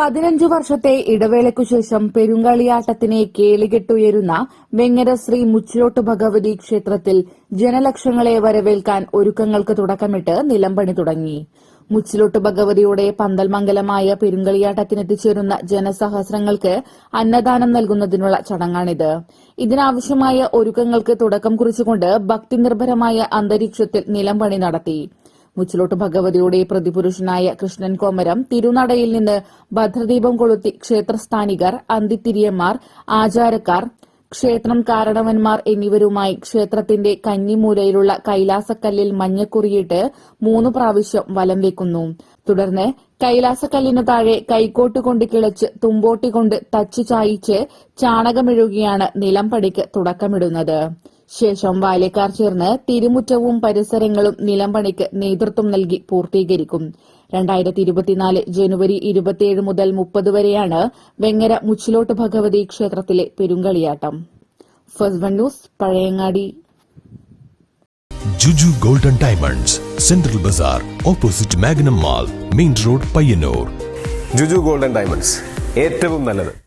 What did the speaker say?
പതിനഞ്ചു വർഷത്തെ ഇടവേളയ്ക്കു ശേഷം പെരുങ്കളിയാട്ടത്തിനെ കേളികെട്ടുയരുന്ന വെങ്ങര ശ്രീ മുച്ചിലോട്ട് ഭഗവതി ക്ഷേത്രത്തിൽ ജനലക്ഷങ്ങളെ വരവേൽക്കാൻ ഒരുക്കങ്ങൾക്ക് തുടക്കമിട്ട് നിലംപണി തുടങ്ങി. മുച്ചിലോട്ട് ഭഗവതിയുടെ പന്തൽമംഗലമായ പെരുങ്കളിയാട്ടത്തിനെത്തിച്ചേരുന്ന ജനസഹസ്രങ്ങൾക്ക് അന്നദാനം നൽകുന്നതിനുള്ള ചടങ്ങാണിത്. ഇതിനാവശ്യമായ ഒരുക്കങ്ങൾക്ക് തുടക്കം കുറിച്ചുകൊണ്ട് ഭക്തിനിർഭരമായ അന്തരീക്ഷത്തിൽ നിലംപണി നടത്തി. മുച്ചിലോട്ട് ഭഗവതിയുടെ പ്രതിപുരുഷനായ കൃഷ്ണൻ കോമരം തിരുനടയിൽ നിന്ന് ഭദ്രദീപം കൊളുത്തി ക്ഷേത്രസ്ഥാനികർ അന്തിത്തിരിയന്മാർ ആചാരക്കാർ ക്ഷേത്രം കാരണവന്മാർ എന്നിവരുമായി ക്ഷേത്രത്തിന്റെ കന്നിമൂലയിലുള്ള കൈലാസക്കല്ലിൽ മഞ്ഞക്കുറിയിട്ട് മൂന്ന് പ്രാവശ്യം വലം വെക്കുന്നു. തുടർന്ന് കൈലാസക്കല്ലിനു താഴെ കൈക്കോട്ട് കൊണ്ട് കിളച്ച് തുമ്പോട്ടി കൊണ്ട് തച്ചു ചായിച്ച് ചാണകമെഴുകിയാണ് നിലംപടിക്ക് തുടക്കമിടുന്നത്. ശേഷം ബാല്യക്കാർ ചേർന്ന് തിരുമുറ്റവും പരിസരങ്ങളും നിലംപണിക്ക് നേതൃത്വം നൽകി പൂർത്തീകരിക്കും. രണ്ടായിരത്തി ഇരുപത്തിനാല് ജനുവരി ഇരുപത്തിയേഴ് മുതൽ മുപ്പത് വരെയാണ് വെങ്ങര മുച്ചിലോട്ട് ഭഗവതി ക്ഷേത്രത്തിലെ Perumkaliyattam. First one news Pazhayangadi. Juju golden diamonds central bazaar opposite Magnum mall main road Payyanur. Juju golden diamonds ഏറ്റവും നല്ലത്.